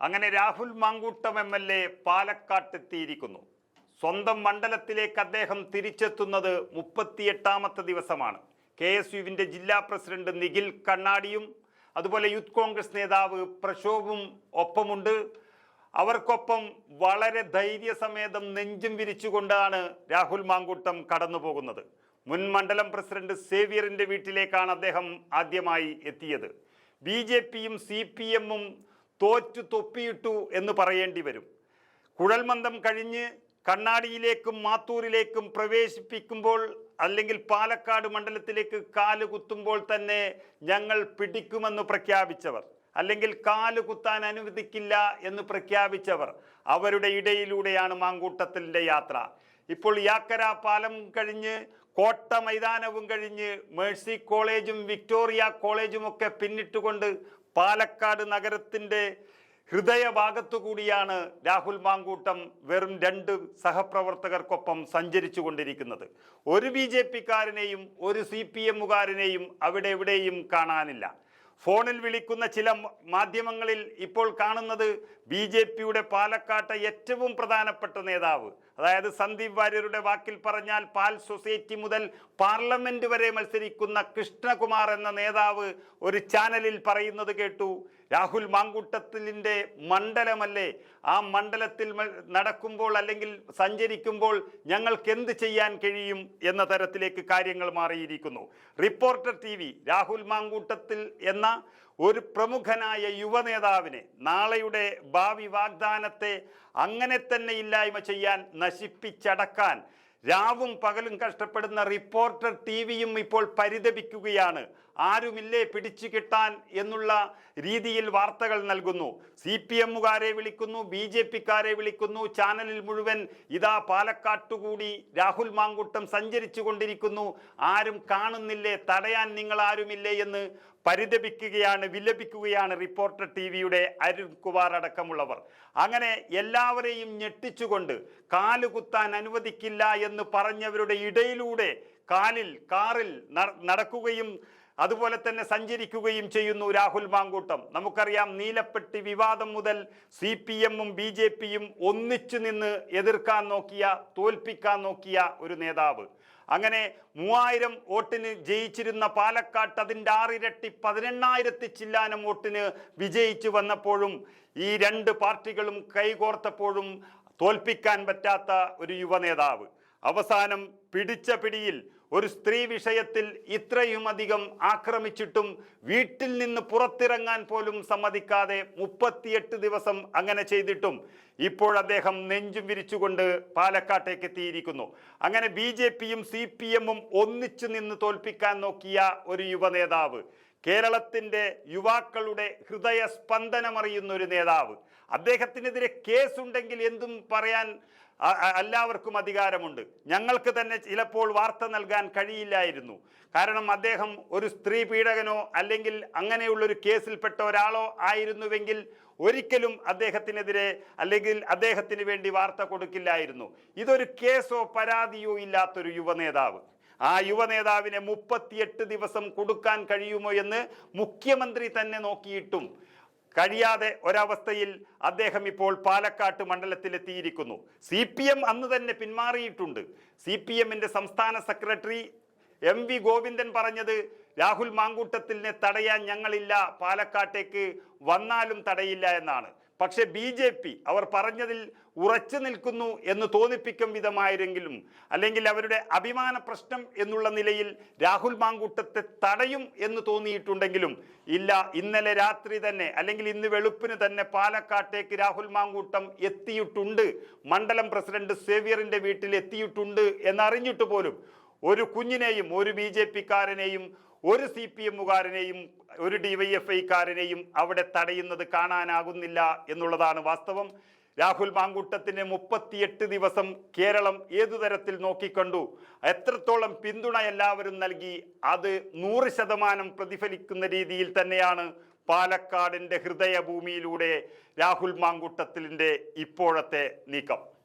അങ്ങനെ Rahul Mankoottam M L A പാലക്കാട്ടെത്തിയിരിക്കുന്നു. സ്വന്തം മണ്ഡലത്തിലേക്ക് അദ്ദേഹം തിരിച്ചെത്തുന്നത് മുപ്പത്തിയെട്ടാമത്തെ ദിവസമാണ്. കെ എസ് യുവിന്റെ ജില്ലാ പ്രസിഡന്റ് നിഖിൽ കണ്ണാടിയും അതുപോലെ യൂത്ത് കോൺഗ്രസ് നേതാവ് പ്രശോഭും ഒപ്പമുണ്ട്. അവർക്കൊപ്പം വളരെ ധൈര്യസമേതം നെഞ്ചും വിരിച്ചുകൊണ്ടാണ് രാഹുൽ മാങ്കൂട്ടം കടന്നു പോകുന്നത് മുൻ മണ്ഡലം പ്രസിഡന്റ് സേവിയറിന്റെ വീട്ടിലേക്കാണ് അദ്ദേഹം ആദ്യമായി എത്തിയത്. ബി ജെ പിയും സി പി എമ്മും തോറ്റു തൊപ്പിയിട്ടു എന്ന് പറയേണ്ടി വരും. കുഴൽമന്ദം കഴിഞ്ഞ് കണ്ണാടിയിലേക്കും മാത്തൂരിലേക്കും പ്രവേശിപ്പിക്കുമ്പോൾ അല്ലെങ്കിൽ പാലക്കാട് മണ്ഡലത്തിലേക്ക് കാൽ കുത്തുമ്പോൾ തന്നെ ഞങ്ങൾ പിടിക്കുമെന്ന് പ്രഖ്യാപിച്ചവർ. അല്ലെങ്കിൽ കാൽ കുത്താൻ അനുവദിക്കില്ല എന്ന് പ്രഖ്യാപിച്ചവർ അവരുടെ ഇടയിലൂടെയാണ് മാങ്കൂട്ടത്തിന്റെ യാത്ര. ഇപ്പോൾ യാക്കര പാലം കഴിഞ്ഞ് കോട്ട മൈതാനവും കഴിഞ്ഞ് മേഴ്സി കോളേജും വിക്ടോറിയ കോളേജുമൊക്കെ പിന്നിട്ടുകൊണ്ട് പാലക്കാട് നഗരത്തിന്റെ ഹൃദയഭാഗത്തു കൂടിയാണ് രാഹുൽ മാങ്കൂട്ടം വെറും രണ്ട് സഹപ്രവർത്തകർക്കൊപ്പം സഞ്ചരിച്ചു കൊണ്ടിരിക്കുന്നത്. ഒരു ബി ജെ പിക്കാരനെയും ഒരു സി പി എമ്മുകാരനെയും അവിടെ എവിടെയും കാണാനില്ല. ഫോണിൽ വിളിക്കുന്ന ചില മാധ്യമങ്ങളിൽ ഇപ്പോൾ കാണുന്നത് ബി ജെ പിയുടെ പാലക്കാട്ടെ ഏറ്റവും പ്രധാനപ്പെട്ട നേതാവ് അതായത് സന്ദീപ് വാര്യരുടെ വാക്കിൽ പറഞ്ഞാൽ പാൽ സൊസൈറ്റി മുതൽ പാർലമെന്റ് വരെ മത്സരിക്കുന്ന കൃഷ്ണകുമാർ എന്ന നേതാവ് ഒരു ചാനലിൽ പറയുന്നത് കേട്ടു. രാഹുൽ മാങ്കൂട്ടത്തിലിന്റെ മണ്ഡലമല്ലേ? ആ മണ്ഡലത്തിൽ നടക്കുമ്പോൾ അല്ലെങ്കിൽ സഞ്ചരിക്കുമ്പോൾ ഞങ്ങൾക്ക് എന്ത് ചെയ്യാൻ കഴിയും എന്ന തരത്തിലേക്ക് കാര്യങ്ങൾ മാറിയിരിക്കുന്നു. റിപ്പോർട്ടർ ടി രാഹുൽ മാങ്കൂട്ടത്തിൽ എന്ന ഒരു പ്രമുഖനായ യുവനേതാവിനെ നാളെയുടെ ഭാവി വാഗ്ദാനത്തെ അങ്ങനെ തന്നെ ഇല്ലായ്മ ചെയ്യാൻ നശിപ്പിച്ചടക്കാൻ രാവും പകലും കഷ്ടപ്പെടുന്ന റിപ്പോർട്ടർ ടി വിയും ഇപ്പോൾ പരിതപിക്കുകയാണ്. ആരുമില്ലേ പിടിച്ചു കിട്ടാൻ എന്നുള്ള രീതിയിൽ വാർത്തകൾ നൽകുന്നു. സി പി എമ്മുകാരെ വിളിക്കുന്നു ബി ജെ പിക്കാരെ വിളിക്കുന്നു. ചാനലിൽ മുഴുവൻ ഇതാ പാലക്കാട്ടുകൂടി രാഹുൽ മാങ്കുട്ടം സഞ്ചരിച്ചു കൊണ്ടിരിക്കുന്നു ആരും കാണുന്നില്ലേ തടയാൻ നിങ്ങൾ ആരുമില്ലേ എന്ന് പരിതപിക്കുകയാണ് വിലപിക്കുകയാണ് റിപ്പോർട്ടർ ടി വിയുടെ അരുൺകുമാർ അടക്കമുള്ളവർ. അങ്ങനെ എല്ലാവരെയും ഞെട്ടിച്ചുകൊണ്ട് കാലുകുത്താൻ അനുവദിക്കില്ല എന്ന് പറഞ്ഞവരുടെ ഇടയിലൂടെ കാലിൽ കാറിൽ നടക്കുകയും അതുപോലെ തന്നെ സഞ്ചരിക്കുകയും ചെയ്യുന്നു രാഹുൽ മാങ്കൂട്ടം. നമുക്കറിയാം നീലപ്പെട്ടി വിവാദം മുതൽ സി പി എമ്മും ബി ജെ പിയും ഒന്നിച്ചു നിന്ന് എതിർക്കാൻ നോക്കിയ തോൽപ്പിക്കാൻ നോക്കിയ ഒരു നേതാവ്. അങ്ങനെ മൂവായിരം വോട്ടിന് ജയിച്ചിരുന്ന പാലക്കാട്ട് അതിന്റെ ആറിരട്ടി പതിനെണ്ണായിരത്തി ചില്ലാനം വോട്ടിന് വിജയിച്ചു വന്നപ്പോഴും ഈ രണ്ട് പാർട്ടികളും കൈകോർത്തപ്പോഴും തോൽപ്പിക്കാൻ പറ്റാത്ത ഒരു യുവനേതാവ്. അവസാനം പിടിച്ച പിടിയിൽ ഒരു സ്ത്രീ വിഷയത്തിൽ ഇത്രയുമധികം ആക്രമിച്ചിട്ടും വീട്ടിൽ നിന്ന് പുറത്തിറങ്ങാൻ പോലും സമ്മതിക്കാതെ മുപ്പത്തിയെട്ട് ദിവസം അങ്ങനെ ചെയ്തിട്ടും ഇപ്പോൾ അദ്ദേഹം നെഞ്ചും വിരിച്ചുകൊണ്ട് പാലക്കാട്ടേക്ക് എത്തിയിരിക്കുന്നു. അങ്ങനെ ബി ജെ പിയും സി പി എമ്മും ഒന്നിച്ചു നിന്ന് തോൽപ്പിക്കാൻ നോക്കിയ ഒരു യുവനേതാവ് കേരളത്തിന്റെ യുവാക്കളുടെ ഹൃദയ സ്പന്ദനമറിയുന്ന ഒരു നേതാവ്. അദ്ദേഹത്തിനെതിരെ കേസുണ്ടെങ്കിൽ എന്തും പറയാൻ എല്ലാവർക്കും അധികാരമുണ്ട്. ഞങ്ങൾക്ക് തന്നെ ചിലപ്പോൾ വാർത്ത നൽകാൻ കഴിയില്ലായിരുന്നു. കാരണം അദ്ദേഹം ഒരു സ്ത്രീ പീഡകനോ അല്ലെങ്കിൽ അങ്ങനെയുള്ളൊരു കേസിൽപ്പെട്ട ഒരാളോ ആയിരുന്നുവെങ്കിൽ ഒരിക്കലും അദ്ദേഹത്തിനെതിരെ അല്ലെങ്കിൽ അദ്ദേഹത്തിന് വേണ്ടി വാർത്ത കൊടുക്കില്ലായിരുന്നു. ഇതൊരു കേസോ പരാതിയോ ഇല്ലാത്തൊരു യുവനേതാവ് ആ യുവനേതാവിനെ മുപ്പത്തിയെട്ട് ദിവസം കൊടുക്കാൻ കഴിയുമോ എന്ന് മുഖ്യമന്ത്രി തന്നെ നോക്കിയിട്ടും കഴിയാതെ ഒരവസ്ഥയിൽ അദ്ദേഹം ഇപ്പോൾ പാലക്കാട്ട് മണ്ഡലത്തിലെത്തിയിരിക്കുന്നു. സി പി എം അന്ന് തന്നെ പിന്മാറിയിട്ടുണ്ട്. സി പി എമ്മിന്റെ സംസ്ഥാന സെക്രട്ടറി എം വി ഗോവിന്ദൻ പറഞ്ഞത് രാഹുൽ മാങ്കൂട്ടത്തിനെ തടയാൻ ഞങ്ങളില്ല പാലക്കാട്ടേക്ക് വന്നാലും തടയില്ല എന്നാണ്. പക്ഷെ ബി ജെ പി അവർ പറഞ്ഞതിൽ ഉറച്ചു നിൽക്കുന്നു എന്ന് തോന്നിപ്പിക്കും വിധമായിരുന്നെങ്കിലും അല്ലെങ്കിൽ അവരുടെ അഭിമാന പ്രശ്നം എന്നുള്ള നിലയിൽ രാഹുൽ മാങ്കൂട്ടത്തെ തടയും എന്ന് തോന്നിയിട്ടുണ്ടെങ്കിലും ഇല്ല ഇന്നലെ രാത്രി തന്നെ അല്ലെങ്കിൽ ഇന്ന് വെളുപ്പിന് തന്നെ പാലക്കാട്ടേക്ക് രാഹുൽ മാങ്കൂട്ടം എത്തിയിട്ടുണ്ട്. മണ്ഡലം പ്രസിഡന്റ് സേവിയറിന്റെ വീട്ടിൽ എത്തിയിട്ടുണ്ട് എന്നറിഞ്ഞിട്ട് പോലും ഒരു കുഞ്ഞിനെയും ഒരു ബി ജെ പിക്കാരനെയും ഒരു സി പി എമ്മുകാരനെയും ഒരു ഡി വൈ എഫ് ഐക്കാരനെയും അവിടെ തടയുന്നത് കാണാനാകുന്നില്ല എന്നുള്ളതാണ് വാസ്തവം. രാഹുൽ മാങ്കൂട്ടത്തിന് മുപ്പത്തിയെട്ട് ദിവസം കേരളം ഏതു തരത്തിൽ നോക്കിക്കണ്ടു? എത്രത്തോളം പിന്തുണ എല്ലാവരും നൽകി? അത് നൂറ് ശതമാനം പ്രതിഫലിക്കുന്ന രീതിയിൽ തന്നെയാണ് പാലക്കാടിന്റെ ഹൃദയഭൂമിയിലൂടെ രാഹുൽ മാങ്കൂട്ടത്തിന്റെ ഇപ്പോഴത്തെ നീക്കം.